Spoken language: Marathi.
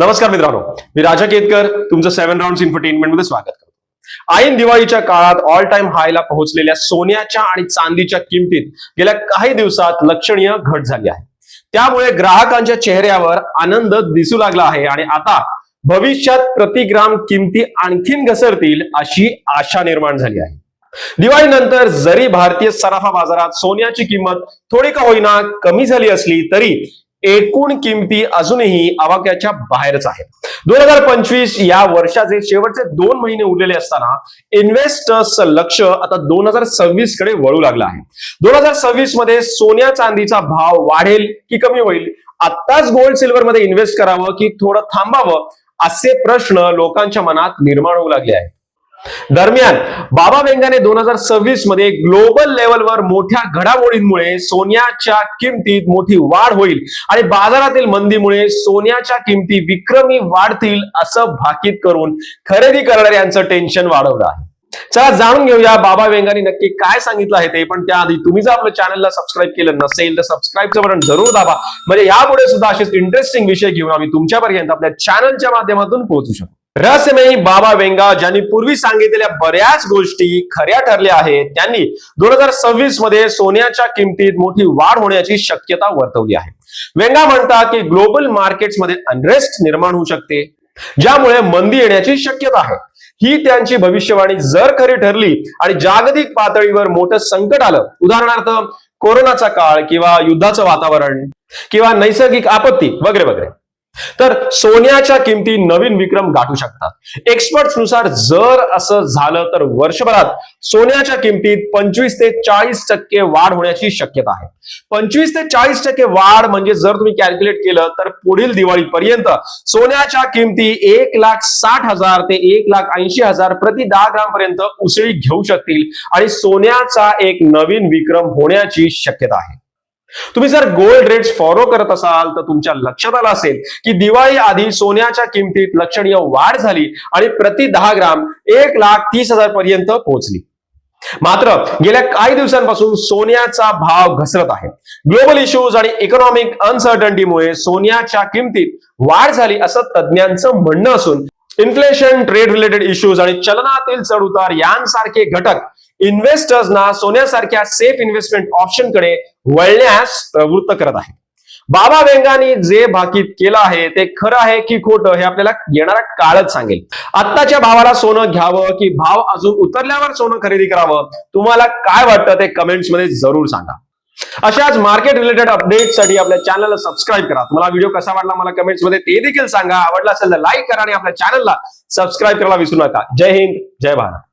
नमस्कार मित्रांनो मी राजा केतकर तुमचं सेव्हन राऊंड इन्फरटेनमेंटमध्ये स्वागत करतो. ऐन दिवाळीच्या काळात ऑल टाइम हायला पोहोचलेल्या सोन्याच्या आणि चांदीच्या किमतीत गेल्या काही दिवसात लक्षणीय घट झाली आहे. त्यामुळे ग्राहकांच्या चेहऱ्यावर आनंद दिसू लागला आहे आणि आता भविष्यात प्रतिग्राम किमती आणखीन घसरतील अशी आशा निर्माण झाली आहे. दिवाळीनंतर जरी भारतीय सराफा बाजारात सोन्याची किंमत थोडी का होईना कमी झाली असली तरी एकूण किमती अजूनही आवाक्याच्या बाहेरच आहेत. दोन हजार पंचवीस या वर्षाचे शेवटचे दोन महिने उरलेले असताना इन्व्हेस्टर्सचं लक्ष आता दोन हजार सव्वीसकडे वळू लागलं आहे. दोन हजार सव्वीसमध्ये सोन्या चांदीचा भाव वाढेल की कमी होईल? आत्ताच गोल्ड सिल्वर मध्ये इन्व्हेस्ट करावं की थोडं थांबावं? असे प्रश्न लोकांच्या मनात निर्माण होऊ लागले आहेत. दरम्यान बाबा वेंगाने दोन हजार सव्वीसमध्ये ग्लोबल लेवलवर मोठ्या घडामोडींमुळे सोन्याच्या किमतीत मोठी वाढ होईल आणि बाजारातील मंदीमुळे सोन्याच्या किमती विक्रमी वाढतील असं भाकीत करून खरेदी करणाऱ्यांचं टेन्शन वाढवलं आहे. चला जाणून घेऊया बाबा वेंगाने नक्की काय सांगितलं आहे ते. पण त्याआधी तुम्ही जर आपल्या चॅनलला सबस्क्राईब केलं नसेल तर सबस्क्राईबचं बटन जरूर दाबा. म्हणजे यापुढे सुद्धा असेच इंटरेस्टिंग विषय घेऊन आम्ही तुमच्यापर्यंत आपल्या चॅनलच्या माध्यमातून पोहोचू शकतो. रहस्यमयी बाबा वेंगा ज्यांनी पूर्वी सांगितलेल्या बऱ्याच गोष्टी खऱ्या ठरल्या आहेत त्यांनी दोन हजार सव्वीसमध्ये सोन्याच्या किमतीत मोठी वाढ होण्याची शक्यता वर्तवली आहे. वेंगा म्हणतात की ग्लोबल मार्केट्समध्ये अनरेस्ट निर्माण होऊ शकते ज्यामुळे मंदी येण्याची शक्यता आहे. ही त्यांची भविष्यवाणी जर खरी ठरली आणि जागतिक पातळीवर मोठं संकट आलं उदाहरणार्थ कोरोनाचा काळ किंवा युद्धाचं वातावरण किंवा नैसर्गिक आपत्ती वगैरे वगैरे. तर सोन्याच्या किमती नवीन विक्रम गाठू शकतात. एक्सपर्ट्सनुसार जर असं झालं तर वर्षभरात सोन्याच्या किमतीत पंचवीस ते चाळीस टक्के वाढ होण्याची शक्यता आहे. पंचवीस ते चाळीस टक्के वाढ म्हणजे जर तुम्ही कॅल्क्युलेट केलं तर पुढील दिवाळीपर्यंत सोन्याच्या किमती एक लाख साठ हजार ते एक लाख ऐंशी हजार प्रति दहा ग्राम पर्यंत उसळी घेऊ शकतील आणि सोन्याचा एक नवीन विक्रम होण्याची शक्यता आहे. तुम्ही जर गोल्ड रेट्स फॉलो करत असाल तर तुमच्या लक्षात आलं असेल की दिवाळी आधी सोन्याच्या किमतीत लक्षणीय वाढ झाली आणि प्रति दहा ग्राम एक लाख तीस हजार पर्यंत पोहोचली. मात्र गेल्या काही दिवसांपासून सोन्याचा भाव घसरत आहे. ग्लोबल इश्यूज आणि इकॉनॉमिक अनसर्टन्टीमुळे सोन्याच्या किमतीत वाढ झाली असं तज्ज्ञांचं म्हणणं असून इन्फ्लेशन ट्रेड रिलेटेड इश्यूज आणि चलनातील चढउतार यांसारखे घटक इन्व्हेस्टर्सना सोन्यासारख्या सेफ इन्व्हेस्टमेंट ऑप्शनकडे वळण्यास प्रवृत्त करत आहे. बाबा वेंगानी जे भाकीत केलं आहे ते खरं आहे की खोटं हे आपल्याला येणारा काळच सांगेल. आत्ताच्या भावाला सोनं घ्यावं की भाव अजून उतरल्यावर सोनं खरेदी करावं तुम्हाला काय वाटतं ते कमेंट्समध्ये जरूर सांगा. अशाच मार्केट रिलेटेड अपडेटसाठी आपल्या चॅनलला सबस्क्राईब करा. तुम्हाला व्हिडिओ कसा वाटला मला कमेंट्समध्ये ते देखील सांगा. आवडला असेल तर लाईक करा आणि आपल्या चॅनलला सबस्क्राईब करायला विसरू नका. जय हिंद जय भारत.